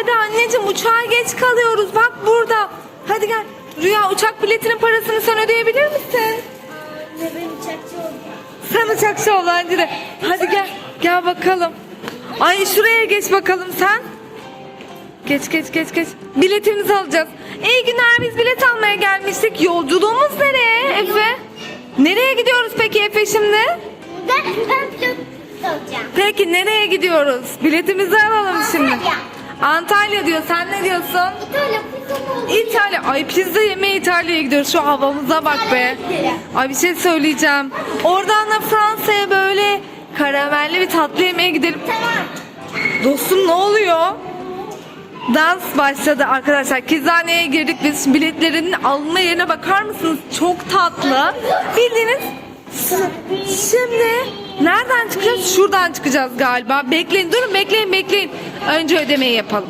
Hadi anneciğim uçağa geç kalıyoruz. Bak burada. Hadi gel. Rüya uçak biletinin parasını sen ödeyebilir misin? Ve ben uçakçı oldum. Sen uçakçı ol bence de. Hadi gel. Gel bakalım. Ay şuraya geç bakalım sen. Geç geç geç geç. Biletimizi alacağız. İyi günler biz bilet almaya gelmiştik. Yolculuğumuz nereye Efe? Nereye gidiyoruz peki Efe şimdi? Ben, ben pilot olacağım. Peki nereye gidiyoruz? Biletimizi alalım şimdi. Antalya. Antalya diyor. Sen ne diyorsun? İtalya pizza. İtalya. Ay pizza yemeye İtalya'ya gidiyoruz. Şu havamıza bak be. Ay bir şey söyleyeceğim. Oradan da Fransa'ya böyle karamelli bir tatlı yemeye gidelim. Tamam. Dostum ne oluyor? Dans başladı arkadaşlar. Kizaneye girdik biz. Biletlerin alınma yerine bakar mısınız? Çok tatlı. Bildiğiniz Şimdi nereden çıkacağız? Şuradan çıkacağız galiba. Bekleyin durun bekleyin bekleyin. Önce ödemeyi yapalım.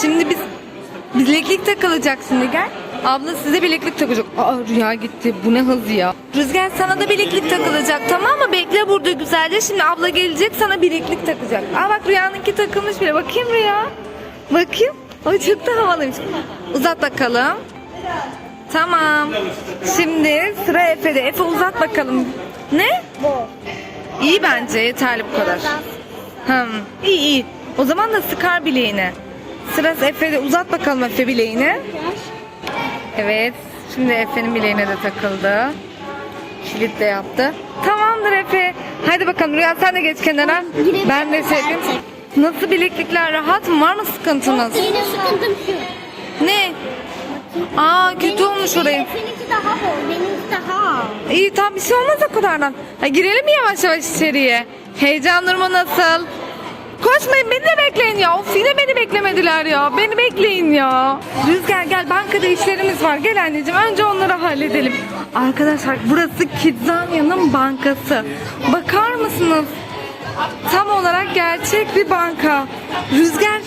Şimdi biz bileklik takılacak şimdi gel. Abla size bileklik takacak. Aa Rüya gitti. Bu ne hız ya. Rüzgar sana da bileklik takılacak tamam mı? Bekle burada güzelce. Şimdi abla gelecek sana bileklik takacak. Aa bak Rüya'nınki takılmış bile. Bakayım Rüya. Bakayım. Ay çok da havalıymış. Uzat bakalım. Tamam. Şimdi sıra Efe'de. Efe uzat bakalım. Ne? Bu. İyi bence yeterli bu kadar. Hmm, iyi iyi. O zaman da sıkar bileğini. Sırası Efe'de uzat bakalım Efe bileğini. Evet. Şimdi Efe'nin bileğine de takıldı. Kilit de yaptı. Tamamdır Efe. Hadi bakalım Rüya sen de geç kenara. Ben de sevdim. Nasıl bileklikler rahat mı? Var mı sıkıntınız? Yine sıkıntım şu. Ne? Aa kötü olmuş orayı. Seninki daha bol, benimki daha. İyi tamam bir şey olmaz o kadardan. Ha, girelim mi yavaş yavaş içeriye? Heyecan durumu nasıl? Koşmayın beni de bekleyin ya. Of yine beni beklemediler ya. Beni bekleyin ya. Rüzgar gel bankada işlerimiz var. Gel anneciğim önce onları halledelim. Arkadaşlar burası Kidzanya'nın bankası. Bakar mısınız? Tam olarak gerçek bir banka. Rüzgar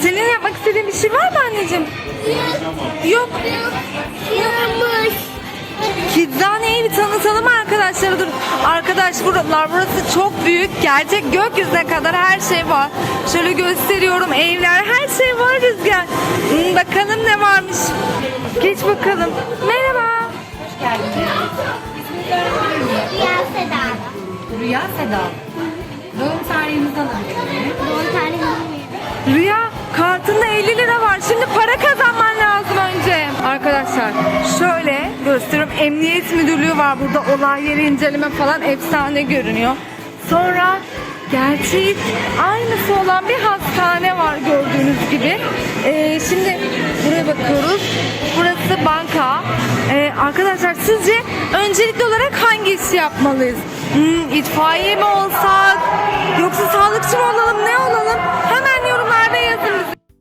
senin yapmak istediğin bir şey var mı anneciğim? Yok. Yanmış. Kidzane'yi Arkadaş buralar burası çok büyük. Gerçek gökyüzüne kadar her şey var. Şöyle gösteriyorum evler her şey var Rüzgar. Hmm, bakalım ne varmış. Geç bakalım. Merhaba. Rüya Seda'da. Rüya Seda. Doğum tarihimizden alabilirim. Doğum bilmiyorum. Rüya kartında 50 lira var. Şimdi para kazanman lazım önce. Arkadaşlar gösteriyorum. Emniyet müdürlüğü var burada. Olay yeri inceleme falan efsane görünüyor. Sonra gerçeği aynısı olan bir hastane var gördüğünüz gibi. Ee, şimdi buraya bakıyoruz. Burası banka. Ee, arkadaşlar sizce öncelikli olarak hangi işi yapmalıyız? Hmm, itfaiye mi olsak? Yoksa sağlıkçı mı olalım? Ne olalım? Hemen yorumlarda yazın.